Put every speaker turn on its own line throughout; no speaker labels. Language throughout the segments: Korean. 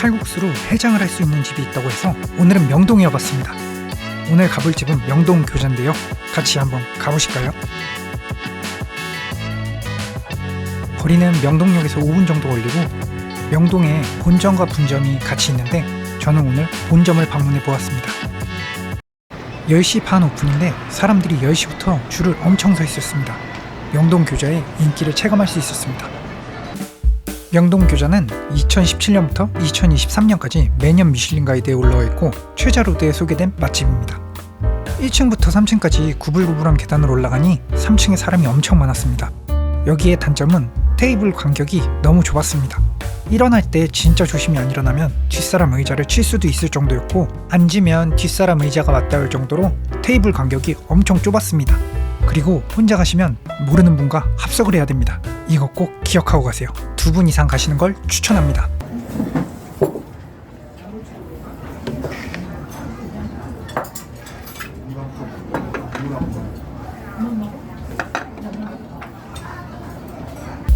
칼국수로 해장을 할 수 있는 집이 있다고 해서 오늘은 명동에 와봤습니다. 오늘 가볼 집은 명동 교자인데요. 같이 한번 가보실까요? 거리는 명동역에서 5분 정도 걸리고 명동에 본점과 분점이 같이 있는데 저는 오늘 본점을 방문해 보았습니다. 10시 반 오픈인데 사람들이 10시부터 줄을 엄청 서 있었습니다. 명동 교자의 인기를 체감할 수 있었습니다. 명동 교자는 2017년부터 2023년까지 매년 미슐린 가이드에 올라와 있고 최자로드에 소개된 맛집입니다. 1층부터 3층까지 구불구불한 계단으로 올라가니 3층에 사람이 엄청 많았습니다. 여기의 단점은 테이블 간격이 너무 좁았습니다. 일어날 때 진짜 조심히 안 일어나면 뒷사람 의자를 칠 수도 있을 정도였고 앉으면 뒷사람 의자가 맞닿을 정도로 테이블 간격이 엄청 좁았습니다. 그리고 혼자 가시면 모르는 분과 합석을 해야 됩니다. 이거 꼭 기억하고 가세요. 두 분 이상 가시는 걸 추천합니다.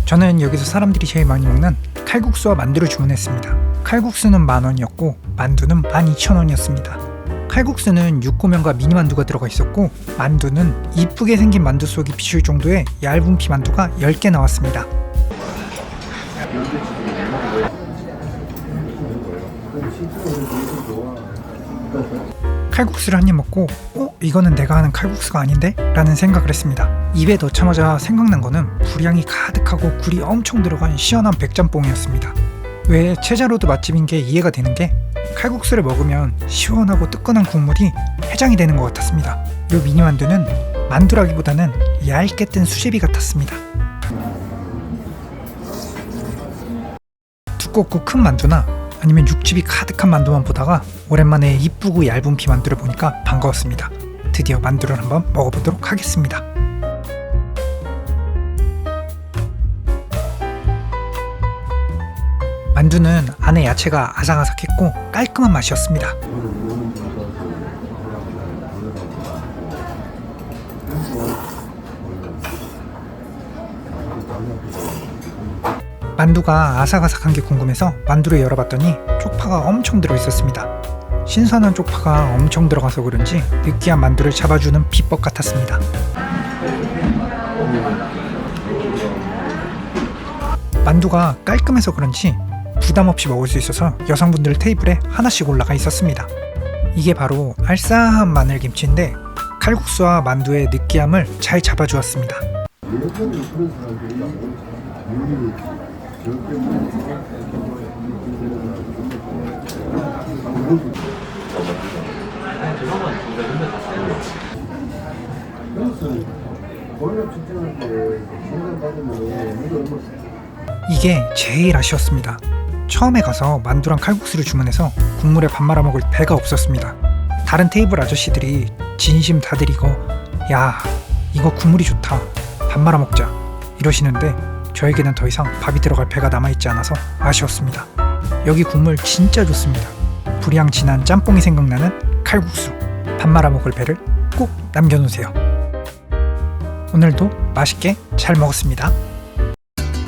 저는 여기서 사람들이 제일 많이 먹는 칼국수와 만두를 주문했습니다. 칼국수는 만 원이었고 만두는 만 이천 원이었습니다. 칼국수는 육고면과 미니 만두가 들어가 있었고 만두는 이쁘게 생긴 만두 속이 비출 정도의 얇은 피 만두가 10개 나왔습니다. 칼국수를 한 입 먹고 어? 이거는 내가 하는 칼국수가 아닌데? 라는 생각을 했습니다. 입에 넣자마자 생각난 거는 불향이 가득하고 굴이 엄청 들어간 시원한 백짬뽕이었습니다. 왜 최자로드 맛집인 게 이해가 되는 게 칼국수를 먹으면 시원하고 뜨끈한 국물이 해장이 되는 것 같았습니다. 요 미니 만두는 만두라기보다는 얇게 뜬 수제비 같았습니다. 두껍고 큰 만두나 아니면 육즙이 가득한 만두만 보다가 오랜만에 이쁘고 얇은 피 만두를 보니까 반가웠습니다. 드디어 만두를 한번 먹어보도록 하겠습니다. 만두는 안에 야채가 아삭아삭했고 깔끔한 맛이었습니다. 만두가 아삭아삭한 게 궁금해서 만두를 열어봤더니 쪽파가 엄청 들어있었습니다. 신선한 쪽파가 엄청 들어가서 그런지 느끼한 만두를 잡아주는 비법 같았습니다. 만두가 깔끔해서 그런지 부담 없이 먹을 수 있어서 여성분들 테이블에 하나씩 올라가 있었습니다. 이게 바로 알싸한 마늘김치인데 칼국수와 만두의 느끼함을 잘 잡아주었습니다. 이게 제일 아쉬웠습니다. 처음에 가서 만두랑 칼국수를 주문해서 국물에 밥 말아 먹을 배가 없었습니다. 다른 테이블 아저씨들이 진심 다들 이거 야 이거 국물이 좋다 밥 말아 먹자 이러시는데 저에게는 더 이상 밥이 들어갈 배가 남아있지 않아서 아쉬웠습니다. 여기 국물 진짜 좋습니다. 불향 진한 짬뽕이 생각나는 칼국수 밥 말아 먹을 배를 꼭 남겨놓으세요. 오늘도 맛있게 잘 먹었습니다.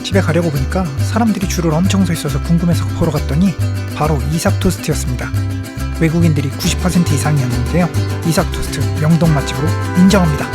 집에 가려고 보니까 사람들이 줄을 엄청 서 있어서 궁금해서 보러 갔더니 바로 이삭 토스트였습니다. 외국인들이 90% 이상이었는데요. 이삭 토스트 명동 맛집으로 인정합니다.